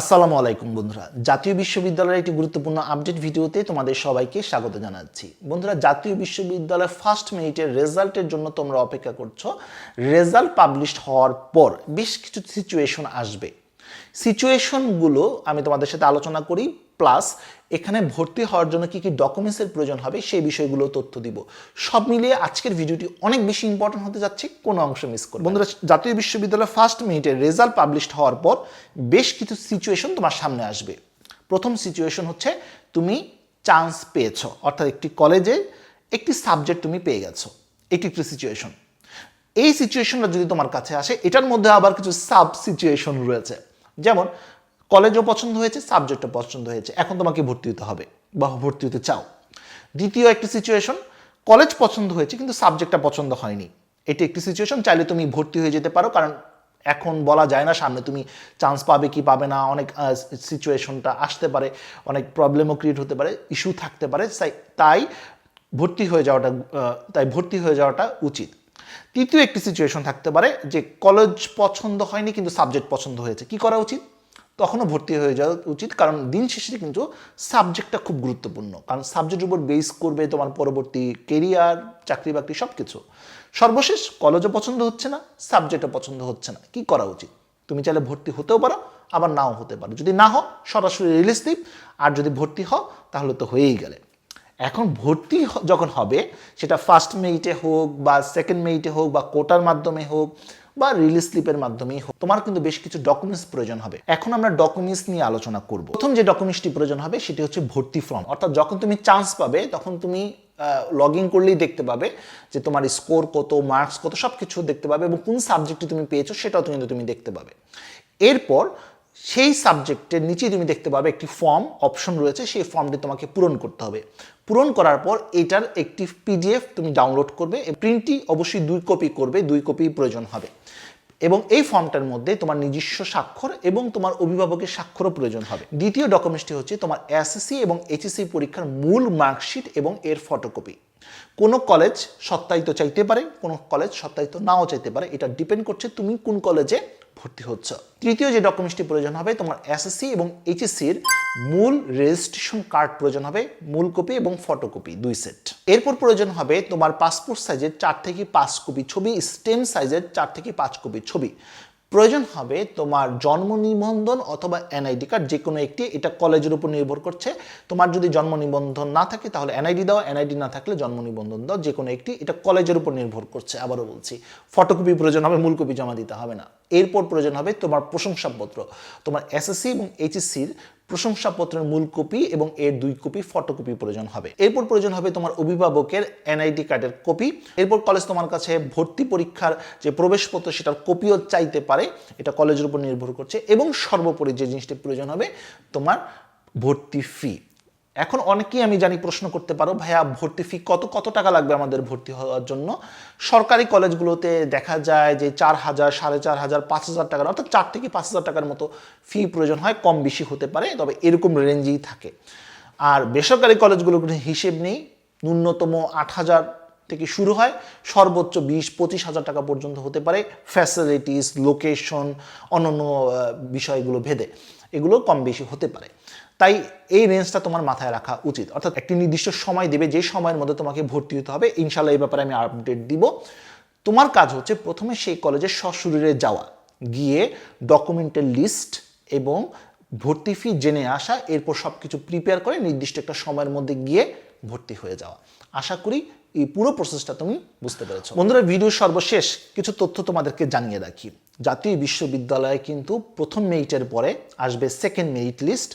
আসসালামু আলাইকুম বন্ধুরা। জাতীয় বিশ্ববিদ্যালয়ের একটি গুরুত্বপূর্ণ আপডেট ভিডিওতে তোমাদের সবাইকে স্বাগত জানাচ্ছি। বন্ধুরা, জাতীয় বিশ্ববিদ্যালয়ের ফার্স্ট মিনিটের রেজাল্টের জন্য তোমরা অপেক্ষা করছ। রেজাল্ট পাবলিশ হওয়ার পর বেশ কিছু সিচুয়েশন আসবে। সিচুয়েশনগুলো আমি তোমাদের সাথে আলোচনা করি। প্লাস এখানে ভর্তি হওয়ার জন্য কি কি ডকুমেন্টসের প্রয়োজন হবে সেই বিষয়গুলো তথ্য দিব। সব মিলিয়ে আজকের ভিডিওটি অনেক বেশি ইম্পর্টেন্ট হতে যাচ্ছে, কোনো অংশ মিস করবে বন্ধুরা, জাতীয় বিশ্ববিদ্যালয়ের ফার্স্ট মিনিটের রেজাল্ট পাবলিশড হওয়ার পর বেশ কিছু সিচুয়েশন তোমার সামনে আসবে। প্রথম সিচুয়েশন হচ্ছে তুমি চান্স পেয়েছ, অর্থাৎ একটি কলেজে একটি সাবজেক্ট তুমি পেয়ে গেছো। এটি একটি সিচুয়েশন এই সিচুয়েশনটা যদি তোমার কাছে আসে, এটার মধ্যে আবার কিছু সাব সিচুয়েশন রয়েছে। যেমন কলেজও পছন্দ হয়েছে, সাবজেক্টও পছন্দ হয়েছে। এখন তোমাকে ভর্তি হতে হবে, বা ভর্তি হতে চাও। দ্বিতীয় একটি সিচুয়েশন কলেজ পছন্দ হয়েছে কিন্তু সাবজেক্টটা পছন্দ হয়নি। এটি একটি সিচুয়েশন চাইলে তুমি ভর্তি হয়ে যেতে পারো, কারণ এখন বলা যায় না, সামনে তুমি চান্স পাবে কি পাবে না, অনেক সিচুয়েশনটা আসতে পারে, অনেক প্রবলেমও ক্রিয়েট হতে পারে ইস্যু থাকতে পারে, তাই- তাই ভর্তি হয়ে যাওয়াটা তাই ভর্তি হয়ে যাওয়াটা উচিত। তৃতীয় একটি সিচুয়েশন থাকতে পারে যে, কলেজ পছন্দ হয়নি কিন্তু সাবজেক্ট পছন্দ হয়েছে। কি করা উচিত? তখনও ভর্তি হয়ে যাওয়া উচিত, কারণ দিন শেষে কিন্তু সাবজেক্টটা খুব গুরুত্বপূর্ণ। কারণ সাবজেক্টের উপর বেস করবে তোমার পরবর্তী কেরিয়ার চাকরি বাকরি সব কিছু সর্বশেষ কলেজও পছন্দ হচ্ছে না সাবজেক্টও পছন্দ হচ্ছে না। কি করা উচিত? তুমি চাইলে ভর্তি হতেও পারো, আবার নাও হতে পারো। যদি না হও, সরাসরি রিলিজ দিই, আর যদি ভর্তি হও, তাহলে তো হয়েই গেলে। এখন ভর্তি যখন হবে, সেটা ফার্স্ট মেরিটে হোক বা সেকেন্ড মেরিটে হোক বা কোটার মাধ্যমে হোক বা রিলিজ স্লিপের মাধ্যমেই হোক, তোমার কিন্তু বেশ কিছু ডকুমেন্টস প্রয়োজন হবে। এখন আমরা ডকুমেন্টস নিয়ে আলোচনা করব। প্রথম যে ডকুমেন্টসটি প্রয়োজন হবে, সেটি হচ্ছে ভর্তি ফর্ম অর্থাৎ যখন তুমি চান্স পাবে, তখন তুমি লগ ইন করলেই দেখতে পাবে যে তোমার স্কোর কত মার্কস কত সব কিছু দেখতে পাবে এবং কোন সাবজেক্টটি তুমি পেয়েছ, সেটাও কিন্তু তুমি দেখতে পাবে। এরপর সেই সাবজেক্টের নিচেই তুমি দেখতে পাবে একটি ফর্ম অপশন রয়েছে, সেই ফর্মটি তোমাকে পূরণ করতে হবে। পূরণ করার পর এটার একটি পিডিএফ তুমি ডাউনলোড করবে প্রিন্টটি অবশ্যই দুই কপি করবে, দুই কপি প্রয়োজন হবে। এবং এই ফর্মটার মধ্যে তোমার নিজস্ব স্বাক্ষর এবং তোমার অভিভাবকের স্বাক্ষরও প্রয়োজন হবে। দ্বিতীয় ডকুমেন্টসটি হচ্ছে তোমার এসএসসি এবং এইচএসসি পরীক্ষার মূল মার্কশিট এবং এর ফটোকপি কোনো কলেজ সত্যায়িত চাইতে পারে, কোনো কলেজ সত্যায়িত নাও চাইতে পারে, এটা ডিপেন্ড করছে তুমি কোন কলেজে ভর্তি হচ্ছ। তৃতীয় যে ডকুমেন্টসটি প্রয়োজন হবে, তোমার এসএসসি এবং এইচএসসির মূল রেজিস্ট্রেশন কার্ড প্রয়োজন হবে, মূল কপি এবং ফটোকপি দুই সেট এরপর প্রয়োজন হবে তোমার পাসপোর্ট সাইজের চার থেকে পাঁচ কপি ছবি স্টেম সাইজের চার থেকে পাঁচ কপি ছবি। প্রয়োজন হবে তোমার জন্ম নিবন্ধন অথবা এনআইডি কার্ড যে কোনো একটি। এটা কলেজের উপর নির্ভর করছে। তোমার যদি জন্ম নিবন্ধন না থাকে, তাহলে এনআইডি দাও। এনআইডি না থাকলে জন্ম নিবন্ধন দাও যে কোনো একটি। এটা কলেজের উপর নির্ভর করছে, আবারও বলছি। ফটোকপি প্রয়োজন হবে মূল কপি জমা দিতে হবে না। এরপর প্রয়োজন হবে তোমার প্রশংসাপত্র। তোমার এসএসসি এবং এইচএসসির প্রশংসাপত্রের মূল কপি এবং এর দুই কপি ফটোকপি প্রয়োজন হবে। এরপর প্রয়োজন হবে তোমার অভিভাবকের এনআইডি কার্ডের কপি। এরপর কলেজ তোমার কাছে ভর্তি পরীক্ষার যে প্রবেশপত্র সেটার কপিও চাইতে পারে। এটা কলেজের উপর নির্ভর করছে এবং সর্বোপরি যে জিনিসটি প্রয়োজন হবে তোমার ভর্তি ফি। এখন অনেকেই আমি জানি প্রশ্ন করতে পারো, ভাইয়া, ভর্তি ফি কত কত টাকা লাগবে আমাদের ভর্তি হওয়ার জন্য? সরকারি কলেজগুলোতে দেখা যায় যে চার হাজার, সাড়ে চার হাজার, পাঁচ হাজার টাকার, অর্থাৎ চার থেকে পাঁচ হাজার টাকার মতো ফি প্রয়োজন হয়, কম বেশি হতে পারে, তবে এরকম রেঞ্জেই থাকে। আর বেসরকারি কলেজগুলোর হিসেব নেই, ন্যূনতম আট হাজার থেকে শুরু হয়, সর্বোচ্চ বিশ, পঁচিশ হাজার টাকা পর্যন্ত হতে পারে ফ্যাসিলিটিস লোকেশন অন্যান্য বিষয়গুলো ভেদে এগুলো কম বেশি হতে পারে। তাই এই রেঞ্জটা তোমার মাথায় রাখা উচিত। অর্থাৎ একটি নির্দিষ্ট সময় দেবে, যে সময়ের মধ্যে তোমাকে ভর্তি হতে হবে। ইনশাল্লাহ এই ব্যাপারে আমি আপডেট দিব। তোমার কাজ হচ্ছে প্রথমে সেই কলেজে সশরীরে যাওয়া। গিয়ে ডকুমেন্টের লিস্ট এবং ভর্তি ফি জেনে আসা, এরপর সব কিছু প্রিপেয়ার করে নির্দিষ্ট একটা সময়ের মধ্যে গিয়ে ভর্তি হয়ে যাওয়া। আশা করি এই পুরো প্রসেসটা তুমি বুঝতে পেরেছ। বন্ধুরা ভিডিও সর্বশেষ কিছু তথ্য তোমাদেরকে জানিয়ে রাখি। জাতীয় বিশ্ববিদ্যালয়ে কিন্তু প্রথম মেরিটের পরে আসবে সেকেন্ড মেরিট লিস্ট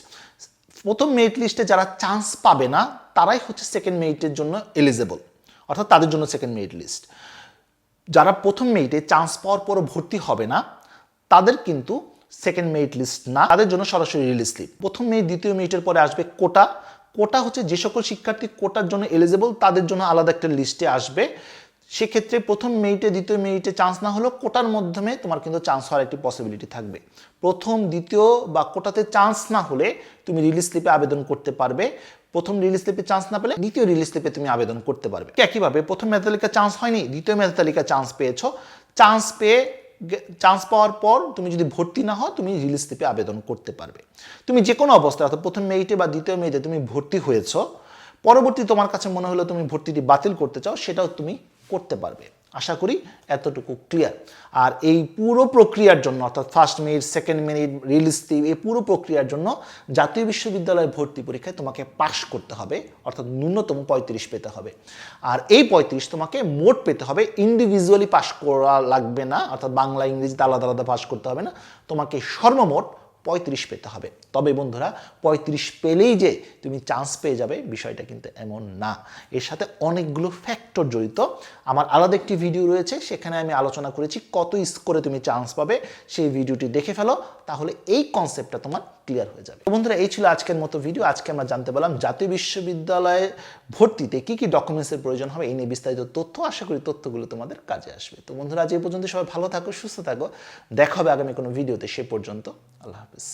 প্রথম মেরিট লিস্টে যারা চান্স পাবে না, তারাই হচ্ছে সেকেন্ড মেরিটের জন্য এলিজেবল অর্থাৎ তাদের জন্য সেকেন্ড মেরিট লিস্ট যারা প্রথম মেরিটে চান্স পাওয়ার পরও ভর্তি হবে না, তাদের কিন্তু সেকেন্ড মেরিট লিস্ট না, তাদের জন্য সরাসরি রিলিজ স্লিপ প্রথম মেরিট দ্বিতীয় মেরিটের পরে আসবে কোটা কোটা হচ্ছে যে সকল শিক্ষার্থী কোটার জন্য এলিজেবল তাদের জন্য আলাদা একটা লিস্টে আসবে। সেক্ষেত্রে প্রথম মেরিটে দ্বিতীয় মেরিটে চান্স না হলেও কোটার মাধ্যমে তোমার কিন্তু চান্স হওয়ার একটি পসিবিলিটি থাকবে। প্রথম, দ্বিতীয় বা কোটাতে চান্স না হলে তুমি রিলিজ স্লিপে আবেদন করতে পারবে। প্রথম রিলিজ স্লিপে চান্স না পেলে দ্বিতীয় রিলিজ স্লিপে তুমি আবেদন করতে পারবে। একইভাবে প্রথম মেধা তালিকা চান্স হয়নি, দ্বিতীয় মেধা তালিকা চান্স পেয়েছ। চান্স পেয়ে চান্স পাওয়ার পর তুমি যদি ভর্তি না হও, তুমি রিলিজ স্লিপে আবেদন করতে পারবে। তুমি যে কোনো অবস্থায়, অর্থাৎ প্রথম মেরিটে বা দ্বিতীয় মেরিটে তুমি ভর্তি হয়েছো, পরবর্তী তোমার কাছে মনে হলো তুমি ভর্তিটি বাতিল করতে চাও, সেটাও তুমি করতে পারবে। আশা করি এতটুকু ক্লিয়ার আর এই পুরো প্রক্রিয়ার জন্য, অর্থাৎ first minute second minute release এই পুরো প্রক্রিয়ার জন্য জাতীয় বিশ্ববিদ্যালয়ের ভর্তি পরীক্ষায় তোমাকে পাশ করতে হবে, অর্থাৎ ন্যূনতম পঁয়ত্রিশ পেতে হবে। আর এই পঁয়ত্রিশ তোমাকে মোট পেতে হবে ইন্ডিভিজুয়ালি পাশ করা লাগবে না, অর্থাৎ বাংলা, ইংরেজিতে আলাদা আলাদা পাশ করতে হবে না। তোমাকে সর্বমোট পঁয়ত্রিশ পেতে হবে। তবে বন্ধুরা, পঁয়ত্রিশ পেলেই যে তুমি চান্স পেয়ে যাবে, বিষয়টা কিন্তু এমন না। এর সাথে অনেকগুলো ফ্যাক্টর জড়িত। আমার আলাদা একটি ভিডিও রয়েছে, সেখানে আমি আলোচনা করেছি কত স্কোরে তুমি চান্স পাবে। সেই ভিডিওটি দেখে ফেলো। তাহলে এই কনসেপ্টটা তোমার ক্লিয়ার হয়ে যাবে। বন্ধুরা, এই ছিল আজকের মতো ভিডিও আজকে আমরা জানতে পারলাম জাতীয় বিশ্ববিদ্যালয়ে ভর্তিতে কি কি ডকুমেন্টসের প্রয়োজন হবে, এই নিয়ে বিস্তারিত তথ্য। আশা করি তথ্যগুলো তোমাদের কাজে আসবে। তো বন্ধুরা, আজ এই পর্যন্ত সবাই ভালো থাকো, সুস্থ থাকো। দেখা হবে আগামী কোনো ভিডিওতে সে পর্যন্ত। আল্লাহ হাফিজ।